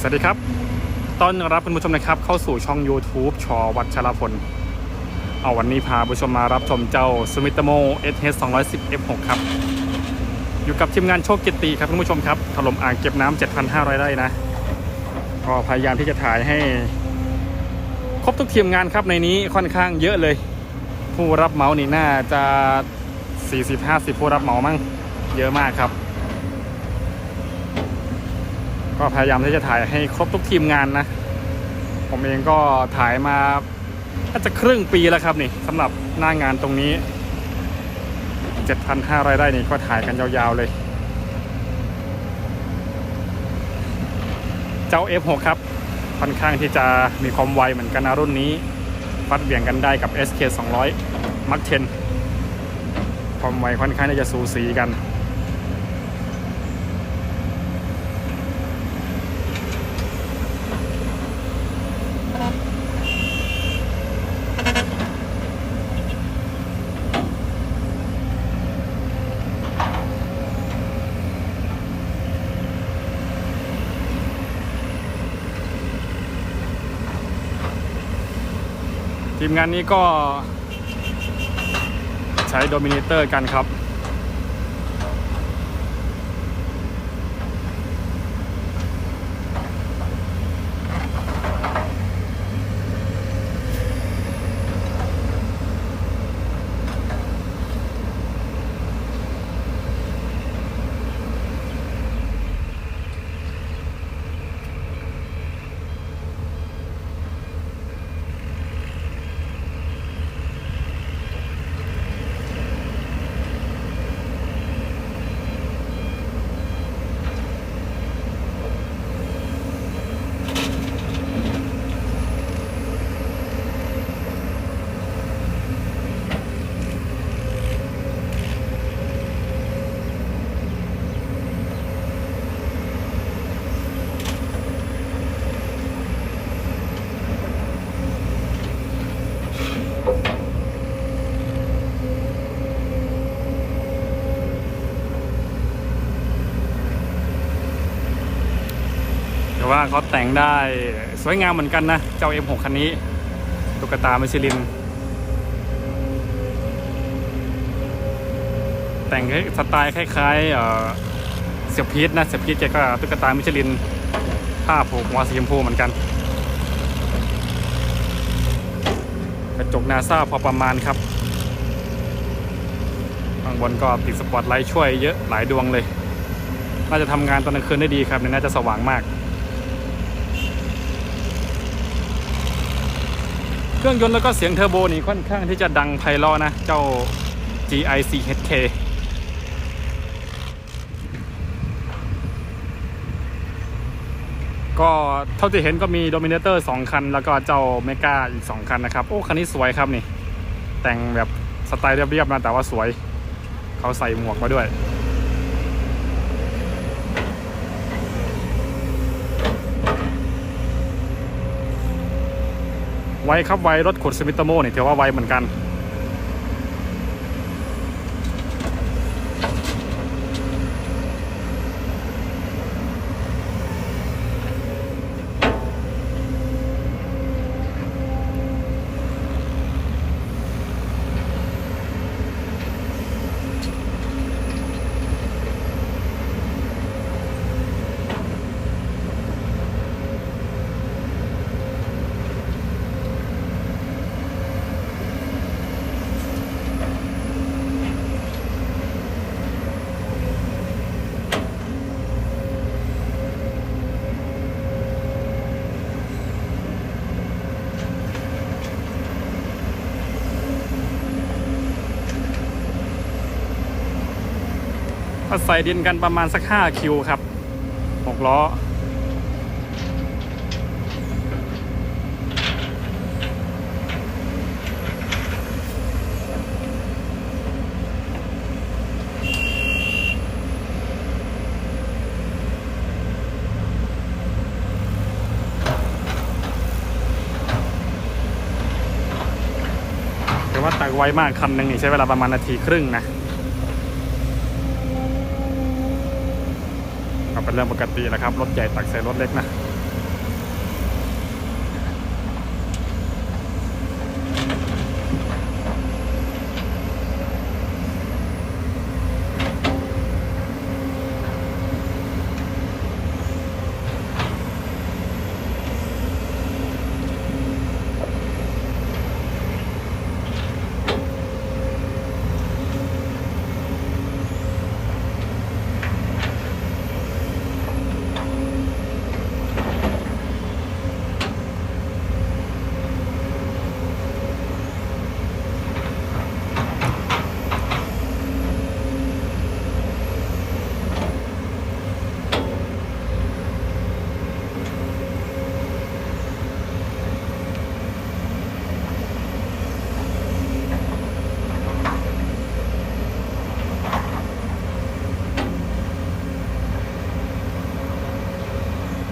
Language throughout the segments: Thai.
สวัสดีครับ ต้อนรับคุณผู้ชมนะครับ เข้าสู่ช่อง YouTube ชอวัชรพล เอาวันนี้พาผู้ชมมารับชมเจ้า Sumitomo SH 210 F6 ครับ อยู่กับทีมงานโชคกิตตีครับคุณผู้ชมครับถล่มอ่างเก็บน้ำา7,500ไร่นะ ก็พยายามที่จะถ่ายให้ ครบทุกทีมงานครับในนี้ค่อนข้างเยอะเลย ผู้รับเหมานี่น่าจะ40-50ผู้รับเหมามั่งเยอะมากครับ ก็พยายามที่จะถ่ายให้ครบทุกทีมงานนะ ผมเองก็ถ่ายมาน่าจะครึ่งปีแล้วครับนี่สำหรับหน้างานตรงนี้ 7,500ไร่นี่ก็ถ่ายกันยาวๆเลย เจ้า F6 ครับ ค่อนข้างที่จะมีความไวเหมือนกันนะรุ่นนี้ฟัดเบี่ยงกันได้กับ SK 200 Mark 10ความไวค่อนข้างที่จะสูสีกัน ทีมงานนี้ก็ใช้โดมิเนเตอร์กันครับ ว่าเขาแต่งได้สวยงามเหมือนกันนะ เจ้า M6 คันนี้ตุ๊กตามิชลิน แต่งสไตล์คล้ายๆเสียบพีทนะ เสียบพีทแกก็ตุ๊กตามิชลินผ้าผูกหัวสีชมพูเหมือนกัน กระจกนาซาพอประมาณครับข้างบนก็ติดสปอตไลท์ช่วยเยอะหลายดวงเลย น่าจะทำงานตอนกลางคืนได้ดีครับเนี่ยน่าจะสว่างมาก เครื่องยนต์แล้วก็เสียงเทอร์โบนี่ค่อนข้างที่จะดังไพเราะนะ เจ้า GIC HK ก็เท่าที่เห็นก็มีโดมิเนเตอร์2คัน แล้วก็เจ้าเมกาอีก 2 คันนะครับ โอ้ คันนี้สวยครับนี่ แต่งแบบสไตล์เรียบๆนะ แต่ว่าสวย เขาใส่หมวกมาด้วย ไวครับไวรถขุดสมิตโมเนี่ยถือว่าไวเหมือนกัน ใส่ดินกันประมาณสัก 5 คิวครับ 6 ล้อถือว่าตักไวมากคันหนึ่งนี่ใช้เวลาประมาณนาทีครึ่งนะ ก็เป็นเรื่องปกติแหละครับ รถใหญ่ตักใส่รถเล็กนะ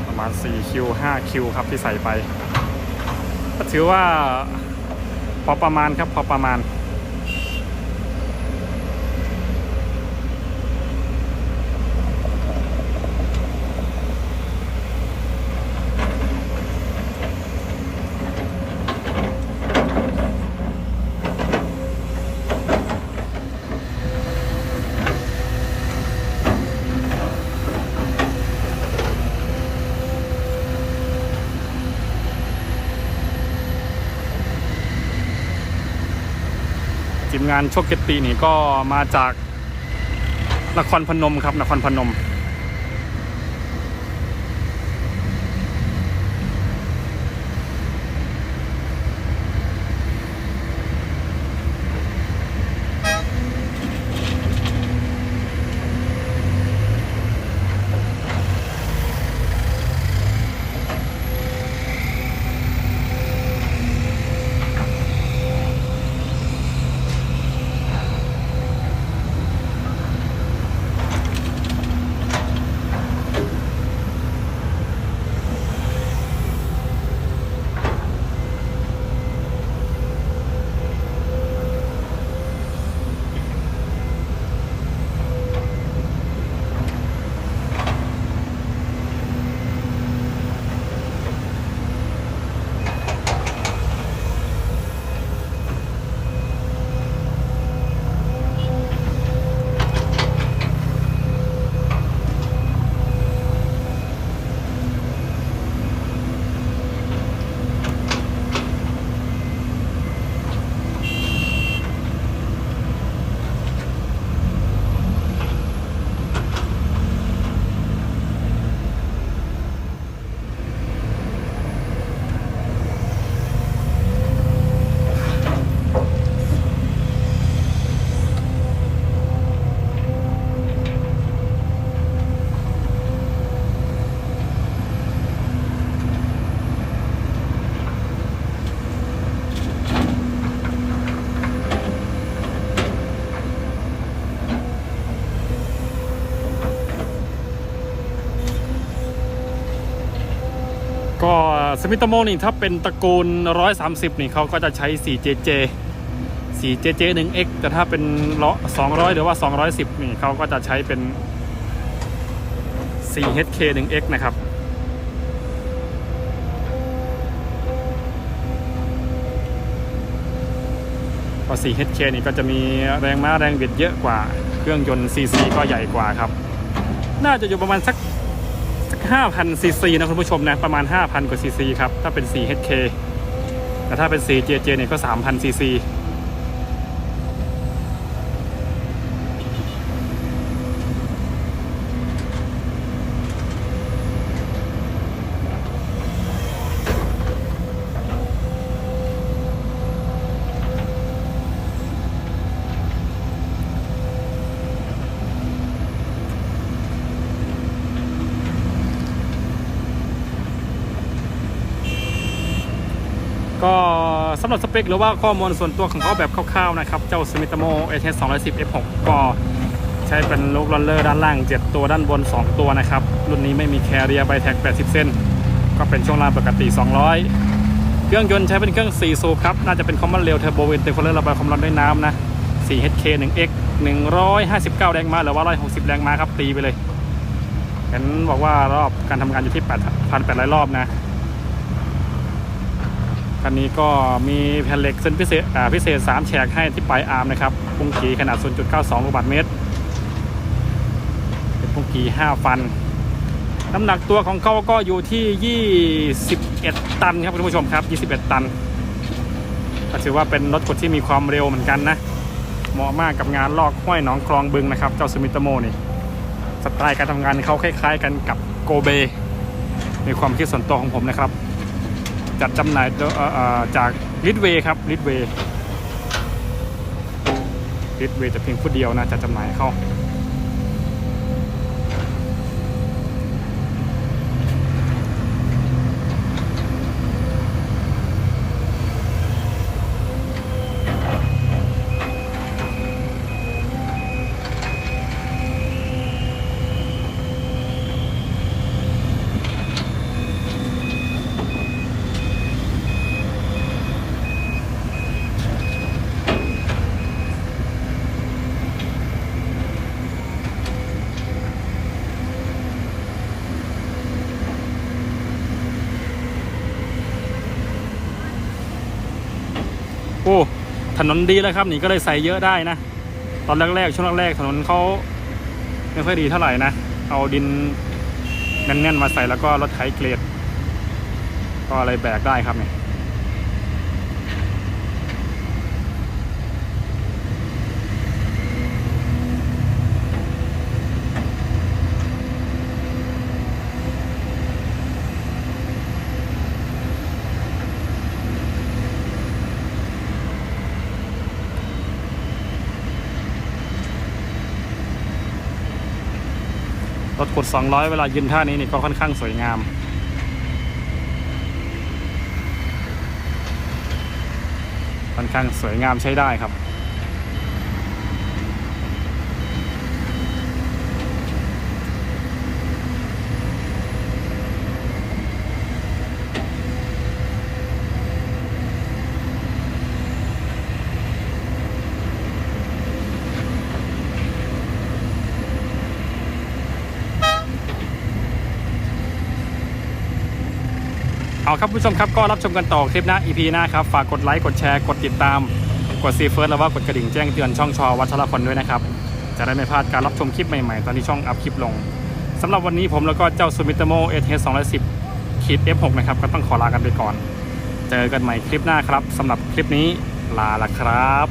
ประมาณ4 คิว5คิวครับที่ใส่ไป ก็ถือว่าพอประมาณครับพอประมาณ ทีมงานโชคเกตตีนี่ก็มาจากนครพนมครับนครพนม ก็ส มิตโมนี่ถ้าเป็นตระกูล 130 นี่เขาก็จะใช้ 4JJ 4JJ 1X แต่ถ้าเป็น200 หรือว่า 210 นี่เขาก็จะใช้เป็น 4HK 1X นะครับพอ 4HK นี่ก็จะมีแรงม้าแรงบิดเยอะกว่า เครื่องยนต์ CC ก็ใหญ่กว่าครับ น่าจะอยู่ประมาณสัก 5,000ซีซีนะคุณผู้ชมนะ ประมาณ 5,000 กว่าซีซีครับ ถ้าเป็น 4HK แต่ถ้าเป็น 4JJ เนี่ยก็ 3,000ซีซี ก็สำหรับสเปคหรือว่าข้อมูลส่วนตัวของเขาแบบคร่าวๆนะครับ เจ้า Sumitomo ATS 210 F6 ก็ใช้เป็นลูกลอนเลอร์ด้านล่าง 7 ตัวด้านบน 2 ตัวนะครับ รุ่นนี้ไม่มีแคเรียไบแท็ก80 เส้น ก็เป็นช่วงล่างปกติ 200 เครื่องยนต์ใช้เป็นเครื่อง 4 สูบครับ น่าจะเป็นคอมมอนเรลเทอร์โบวินเตอร์โคเลอร์ระบายความร้อนด้วยน้ำนะ 4HK 1X 159 แรงม้าหรือว่า 160 แรงม้าครับ ตีไปเลย เห็นบอกว่ารอบการทำงานอยู่ที่ 8,800 รอบนะ คันนี้ก็มีแผ่นเหล็กเส้นพิเศษอ่าพิเศษ 3 แฉกให้ที่ปลายอาร์มนะครับปุ้งกีขนาด 0.92ลูกบาศก์เมตร เป็นปุ้งกี 5 ฟัน น้ำหนักตัวของเขาก็อยู่ที่ 21 ตันครับคุณผู้ชมครับ 21 ตัน ก็ถือว่าเป็นรถกดที่มีความเร็วเหมือนกันนะ เหมาะมากกับงานลอกห้วยหนองคลองบึงนะครับ เจ้าซูมิโตโมนี่ สไตล์การทำงานเขาคล้าย ๆ กันกับโกเบในความคิดส่วนตัวของผมนะครับ จัดจำหน่ายจากลิทเวย์ครับลิทเวย์ลิทเวย์แต่เพียงผู้เดียวนะจัดจำหน่ายเขา ถนนดีแล้วครับนี่ก็เลยใส่เยอะได้นะ ตอนแรกๆช่วงแรกๆถนนเขาไม่ค่อยดีเท่าไหร่นะ เอาดินแน่นๆมาใส่แล้วก็รถไถเกรด ก็อะไรแบกได้ครับเนี่ย รถขุด200 เวลายืนท่านี้นี่ก็ค่อนข้างสวยงาม ค่อนข้างสวยงามใช้ได้ครับ เอาครับผู้ชมครับก็รับชมกันต่อคลิปหน้า EP หน้าครับ ฝากกดไลค์กดแชร์กดติดตาม กดซีเฟิร์สแล้วว่ากดกระดิ่งแจ้งเตือนช่องชอวัชรพลด้วยนะครับ จะได้ไม่พลาดการรับชมคลิปใหม่ๆ ตอนที่ช่องอัพคลิปลงสำหรับวันนี้ผมแล้วก็เจ้าซูมิ t โมเอเสสองร้อยสิบขีด F6 นะครับ ก็ต้องขอลากันไปก่อน เจอกันใหม่คลิปหน้าครับสำหรับคลิปนี้ลาละครับ